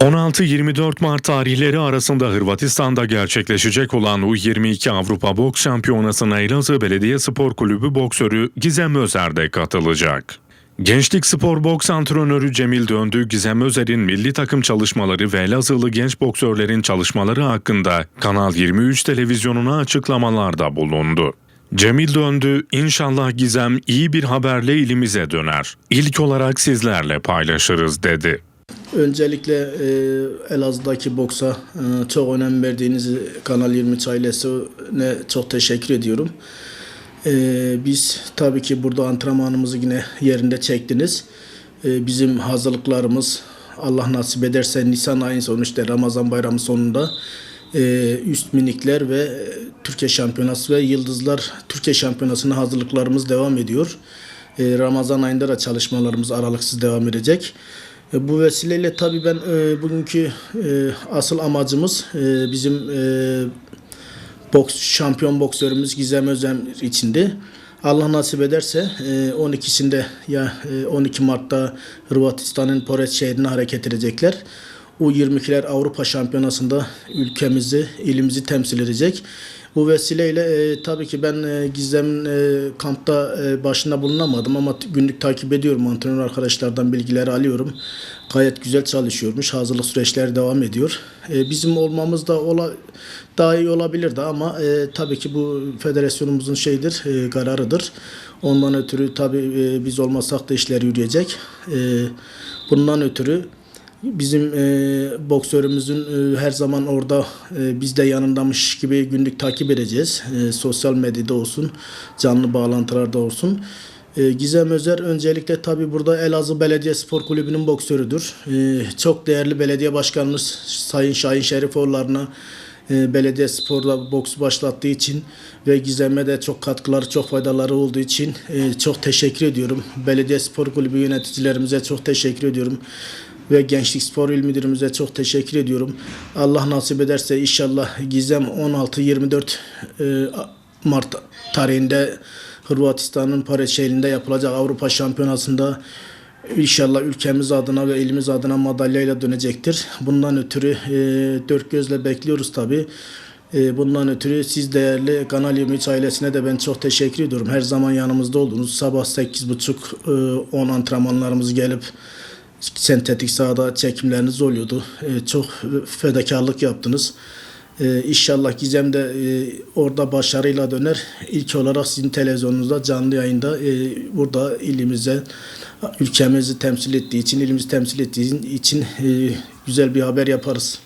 16-24 Mart tarihleri arasında Hırvatistan'da gerçekleşecek olan U22 Avrupa Boks Şampiyonası'na Elazığ Belediye Spor Kulübü boksörü Gizem Özer de katılacak. Gençlik Spor Boks antrenörü Cemil Döndü, Gizem Özer'in milli takım çalışmaları ve Elazığlı genç boksörlerin çalışmaları hakkında Kanal 23 televizyonuna açıklamalarda bulundu. Cemil Döndü, inşallah Gizem iyi bir haberle ilimize döner. İlk olarak sizlerle paylaşırız dedi. Öncelikle e, Elazığ'daki boksa e, çok önem verdiğiniz Kanal 23 ailesine çok teşekkür ediyorum. E, biz tabii ki burada antrenmanımızı yine yerinde çektiniz. E, bizim hazırlıklarımız Allah nasip ederse Nisan ayın sonu işte Ramazan bayramı sonunda e, üst minikler ve Türkiye Şampiyonası ve Yıldızlar Türkiye Şampiyonası'na hazırlıklarımız devam ediyor. E, Ramazan ayında da çalışmalarımız aralıksız devam edecek. E, Bu vesileyle tabii ben e, bugünkü e, asıl amacımız e, bizim e, boks şampiyon boksörümüz Gizem Özem içindi. Allah nasip ederse e, 12'sinde ya e, 12 Mart'ta Hırvatistan'ın Poreč şehrine hareket edecekler. U22'ler Avrupa Şampiyonası'nda ülkemizi, ilimizi temsil edecek. Bu vesileyle e, tabii ki ben e, Gizem'in e, kampta e, başında bulunamadım ama günlük takip ediyorum. Antrenör arkadaşlardan bilgileri alıyorum. Gayet güzel çalışıyormuş. Hazırlık süreçleri devam ediyor. E, bizim olmamız da ola, daha iyi olabilirdi ama e, tabii ki bu federasyonumuzun şeyidir, e, kararıdır. Ondan ötürü tabii e, biz olmasak da işler yürüyecek. E, bundan ötürü Bizim e, boksörümüzün e, her zaman orada e, biz de yanındamış gibi günlük takip edeceğiz. E, sosyal medyada olsun, canlı bağlantılarda olsun. E, Gizem Özer öncelikle tabi burada Elazığ Belediye Spor Kulübü'nün boksörüdür. E, çok değerli belediye başkanımız Sayın Şahin Şerifoğulları'na e, belediye sporda boksu başlattığı için ve Gizem'e de çok katkıları, çok faydaları olduğu için e, çok teşekkür ediyorum. Belediye Spor Kulübü yöneticilerimize çok teşekkür ediyorum ve Gençlik Spor İl Müdürümüze çok teşekkür ediyorum. Allah nasip ederse inşallah Gizem 16-24 e, Mart tarihinde Hırvatistan'ın Paris şehrinde yapılacak Avrupa Şampiyonası'nda İnşallah ülkemiz adına ve ilimiz adına madalyayla dönecektir. Bundan ötürü e, dört gözle bekliyoruz tabii. E, bundan ötürü siz değerli Kanal 23 ailesine de ben çok teşekkür ediyorum. Her zaman yanımızda oldunuz. Sabah 8.30-10 e, antrenmanlarımız gelip sentetik sahada çekimleriniz oluyordu. E, çok fedakarlık yaptınız. E, inşallah Gizem de e, orada başarıyla döner. İlk olarak sizin televizyonunuzda canlı yayında e, burada ilimize, ülkemizi temsil ettiği için, ilimizi temsil ettiği için e, güzel bir haber yaparız.